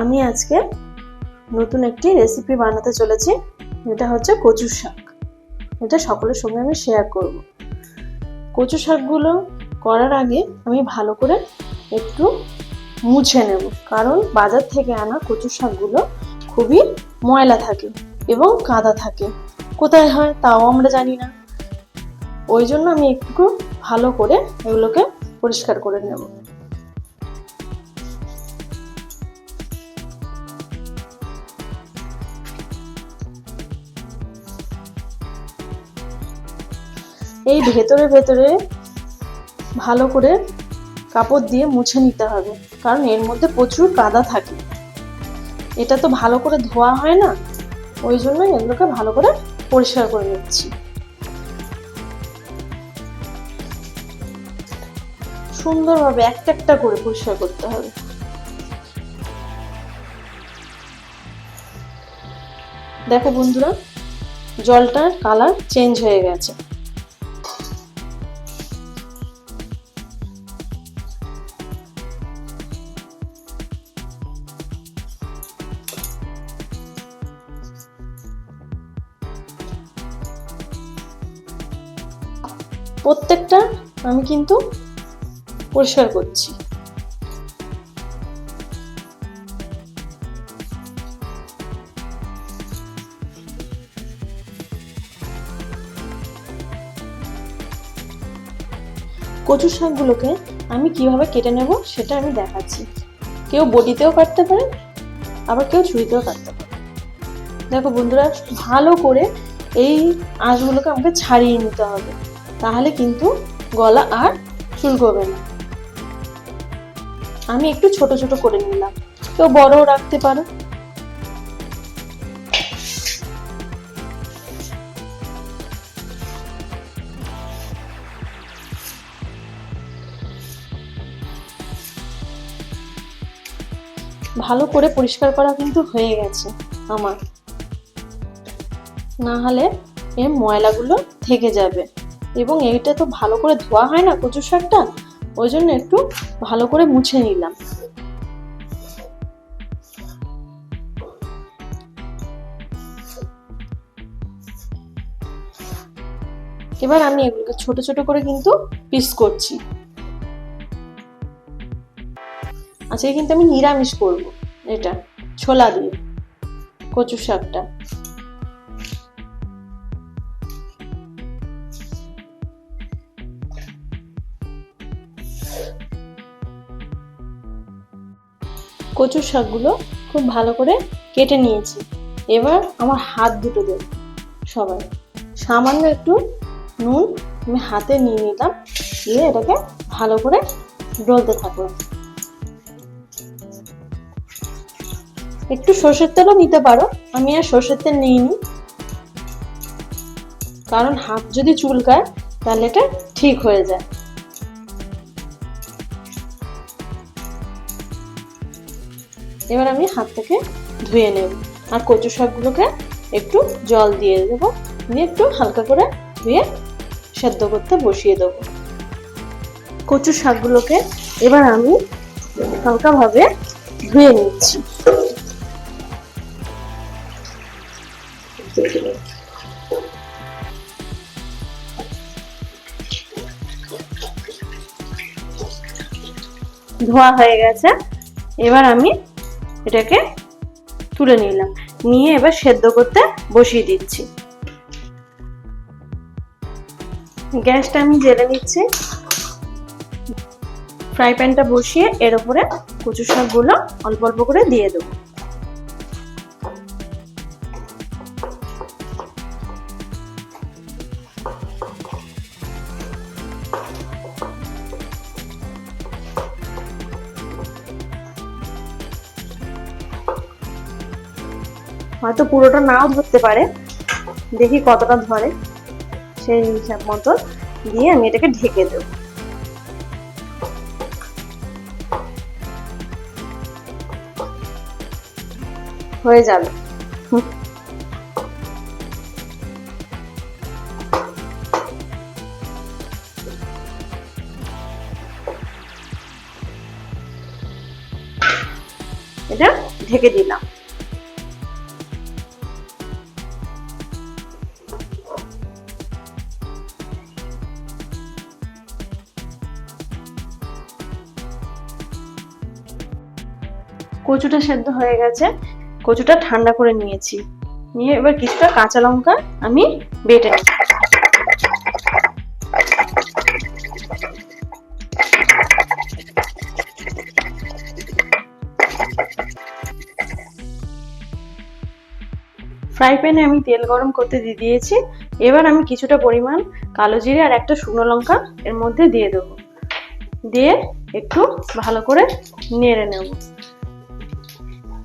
আমি আজকে নতুন একটি রেসিপি বানাতে চলেছি। এটা হচ্ছে কচু শাক। এটা সকলের সঙ্গে আমি শেয়ার করব। কচু শাকগুলো করার আগে আমি ভালো করে একটু মুছে নেব। কারণ বাজার থেকে আনা কচু শাকগুলো খুবই ময়লা থাকে এবং কাদা থাকে। কোথায় হয় তাও আমরা জানি না। ওই জন্য আমি একটু ভালো করে এগুলোকে পরিষ্কার করে নেব। এই ভেতরে ভেতরে ভালো করে কাপড় দিয়ে মুছে নিতে হবে। কারণ এর মধ্যে প্রচুর কাদা থাকে। এটা তো ভালো করে ধোয়া হয় না, ওই জন্য এগুলোকে ভালো করে পরিষ্কার করে নিচ্ছি। সুন্দরভাবে একটা একটা করে পরিষ্কার করতে হবে। দেখো বন্ধুরা, জলটার কালার চেঞ্জ হয়ে গেছে। প্রত্যেকটা আমি কিন্তু পরিষ্কার করছি। কচু শাকগুলোকে আমি কীভাবে কেটে নেব সেটা আমি দেখাচ্ছি। কেউ বটিতেও কাটতে পারে, আবার কেউ ছুরিতেও কাটতে পারে। দেখো বন্ধুরা, ভালো করে এই আঁশগুলোকে আমাকে ছাড়িয়ে নিতে হবে। তাহলে কিন্তু গলা আর চুলকবে না। আমি একটু ছোট ছোট করে নিলাম। কেউ বড়ও রাখতে পারো। ভালো করে পরিষ্কার করা কিন্তু হয়ে গেছে আমার। না হলে এর ময়লাগুলো থেকে যাবে। এবং এইটা তো ভালো করে ধোয়া হয় না কচু শাকটা, ওই জন্য একটু ভালো করে মুছে নিলাম। এবার আমি এগুলোকে ছোট ছোট করে কিন্তু পিস করছি। আজকে কিন্তু আমি নিরামিষ করব, এটা ছোলা দিয়ে কচু শাকটা। কচুর শাকগুলো খুব ভালো করে কেটে নিয়েছি। এবার আমার হাত দুটো দেব সবাই। সামান্য একটু নুন আমি হাতে নিয়ে নিলাম, দিয়ে এটাকে ভালো করে ডলতে থাকলাম একটু সর্ষের তেলও নিতে পারো, আমি আর সর্ষের তেল নিইনি। কারণ হাত যদি চুলকায়, তাহলে এটা ঠিক হয়ে যায়। এবার আমি হাত থেকে ধুয়ে নেব। আর কচু শাকগুলোকে একটু জল দিয়ে দেব। দিয়ে একটু হালকা করে ধুয়ে সেদ্ধ করতে বসিয়ে দেবো। কচু শাকগুলোকে এবার আমি হালকাভাবে ধুয়ে নিচ্ছি। ধোয়া হয়ে গেছে। এবার আমি এটাকে তুলে নিলাম। নিয়ে এবার সেদ্ধ করতে বসিয়ে দিচ্ছি। গ্যাসটা আমি জেলে নিচ্ছি। ফ্রাই প্যানটা বসিয়ে এর উপরে কচু শাকগুলো অল্প অল্প করে দিয়ে দেবো। হয়তো পুরোটা নাও ধরতে পারে। দেখি কতটা ধরে। সেই হিসাব মতো দিয়ে আমি এটাকে ঢেকে দেব। হয়ে যাবে। এটা ঢেকে দিলাম। কচুটা সেদ্ধ হয়ে গেছে, কচুটা ঠান্ডা করে নিয়েছি। নিয়ে এবার কিছুটা কাঁচা লঙ্কা আমি বেটে ফ্রাই প্যানে আমি তেল গরম করতে দিয়ে দিয়েছি। এবার আমি কিছুটা পরিমাণ কালো জিরে আর একটা শুকনো লঙ্কা এর মধ্যে দিয়ে দেবো। দিয়ে একটু ভালো করে নেড়ে নেব।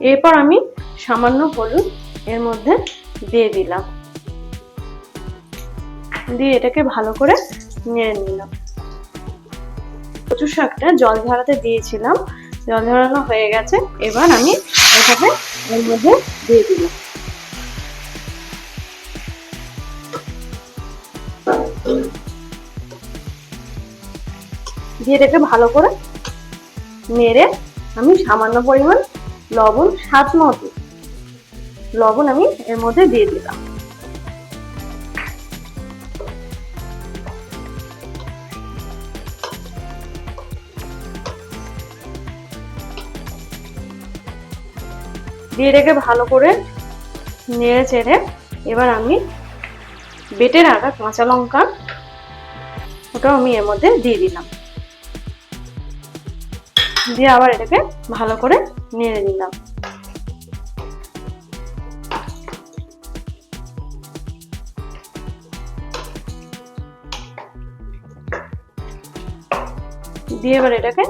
এরপর আমি সামান্য হলুদ এর মধ্যে দিয়ে দিলাম। দিয়ে এটাকে ভালো করে নেড়ে নিলাম। কচু শাকটা জল ঝরাতে দিয়েছিলাম। জল ঝরানো হয়ে গেছে। এবার আমি এটাকে এর মধ্যে দিয়ে দিলাম। দিয়ে এটাকে ভালো করে নেড়ে আমি সামান্য পরিমাণ লবণ স্বাদ মতো। লবণ আমি এর মধ্যে দিয়ে দিলাম। দিয়ে রেখে ভালো করে নেড়ে চেড়ে এবার আমি বেটে রাখা কাঁচা লঙ্কা ওটাও আমি এর মধ্যে দিয়ে দিলাম। দিয়ে আবার এটাকে ভালো করে নেড়ে নিলাম। দিয়ে এবার এটাকে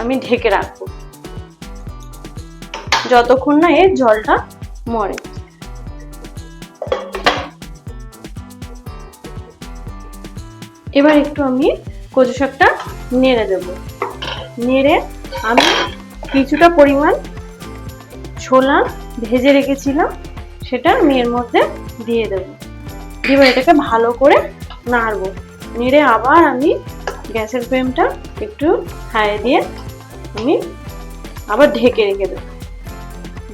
আমি ঢেকে রাখব। যতক্ষণ না এর জলটা মরে। এবার একটু আমি কচু শাকটা নেড়ে দেব। নেড়ে আমি কিছুটা পরিমাণ ছোলা ভেজে রেখেছিলাম, সেটা আমি এর মধ্যে দিয়ে দেব। এবার এটাকে ভালো করে নাড়বো। নেড়ে আবার আমি গ্যাসের ফ্লেমটা একটু হাই দিয়ে আমি আবার ঢেকে রেখে দেবো।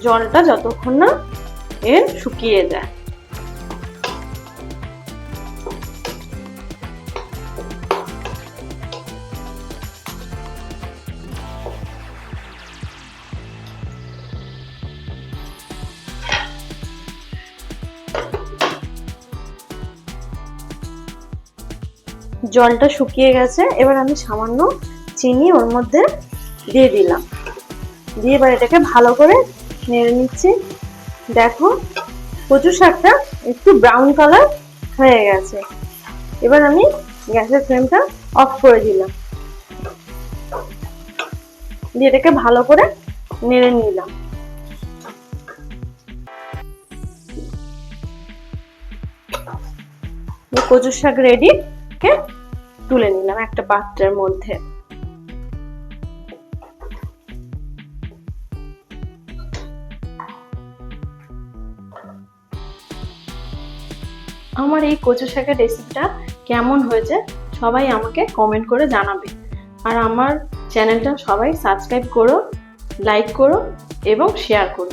জলটা যতক্ষণ না এর শুকিয়ে যায়। জলটা শুকিয়ে গেছে, এবার আমি সামান্য চিনি ওর মধ্যে দিয়ে দিলাম। দিয়ে এবার এটাকে ভালো করে নেড়ে নিচ্ছি। দেখো কচু শাকটা একটু ব্রাউন কালার হয়ে গেছে। এবার আমি গ্যাসের ফ্লেমটা অফ করে দিলাম। দিয়ে এটাকে ভালো করে নেড়ে নিলাম। কচুর শাক রেডি কে তুলে নিলাম একটা পাত্রের মধ্যে। আমার এই কচু শাকের রেসিপিটা কেমন হয়েছে সবাই আমাকে কমেন্ট করে জানাবে। আর আমার চ্যানেলটা সবাই সাবস্ক্রাইব করো লাইক করো এবং শেয়ার করো।